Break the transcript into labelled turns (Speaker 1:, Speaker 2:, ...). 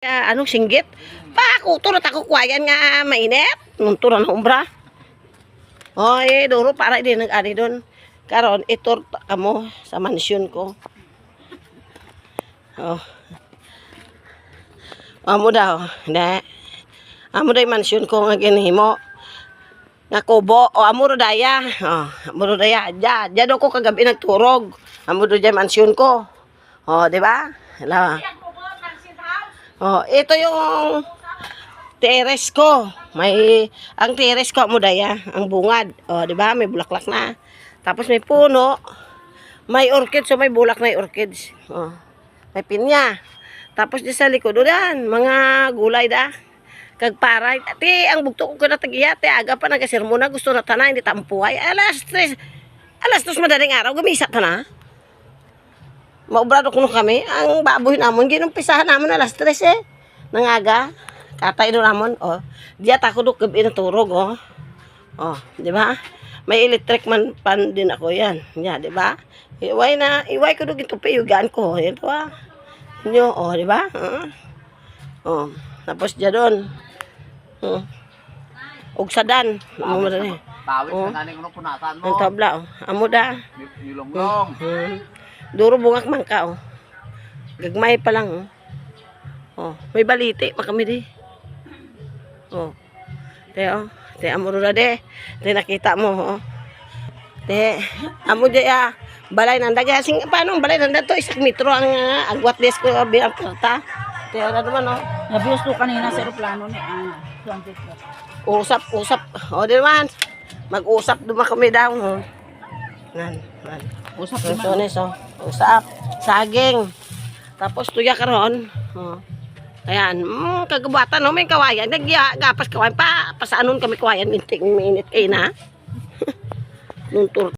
Speaker 1: Ah, anong singgit? Pa, kuto na tako kwayan nga mainit. Nung tura na umbra. Oh, eh, duro para di nag-ani doon. Karon, itur kamo sa mansyon ko. Oh. Amo daw, da. Amo yung mansyon ko nga ginhimo. Nga kubo, o amo ro daya. Oh, amo ro daya. Ja, ja do ko kagabi nagturog. Amo ro dya mansyon ko. Oh, di ba? Hala. Oh, ito yung teres ko. May ang teres ko mo daya, ang bungad. Oh, 'di ba? May bulaklak na. Tapos may puno. May orchid, so may bulak na orchids. Oh. May pinya. Tapos di sa likod udan, mga gulay da. Kag paray. Ati, ang bugto ko na tagiya, te aga pa nagasirmo na gusto na tanay, hindi tampuhay. Alas tres. Alas tres madaling araw, gumisa ta na. Maubrado kuno kami. Ang baboy namon, ginumpisahan namon alas tres eh. Nangaga. Katay do namon, oh. Diya ta ko do gabi na turog, oh. Oh, di ba? May electric man pan din ako yan. Ya, di ba? Iway na, iway ko do gitupi yugan ko. Yan to ah. Nyo, oh, di ba? Ah. Oh, tapos diya doon. Oh. Ug sadan, amo mo rin.
Speaker 2: Tawid
Speaker 1: Oh.
Speaker 2: ka nanin ko punasan mo.
Speaker 1: Ang tabla, oh. Amo da.
Speaker 2: Nilonglong.
Speaker 1: Hmm. Duro bungak man ka, oh. Gagmay pa lang, oh. Oh, may baliti pa kami di. Oh. Te, oh. Te, na de. Te, nakita mo, oh. Te, amo di, ah. Balay nanda kaya sing paano balay nanda to isak metro ang ah, agwat des ko uh, bilang karta. Te, ano naman oh.
Speaker 3: Nabiyos ko kanina sa aeroplano ni ah, 24.
Speaker 1: Usap, usap. O, di naman. Mag-usap duma kami daw. Oh. Nan, nan.
Speaker 3: Usap naman.
Speaker 1: tunis, oh. Usap. Saging. Tapos tuya karon. Oh. Ayan, mm, kagubatan, no, may kawayan. Nagya, gapas kawayan pa. Pasaanon kami kawayan, inting minit kayo na. Nung tur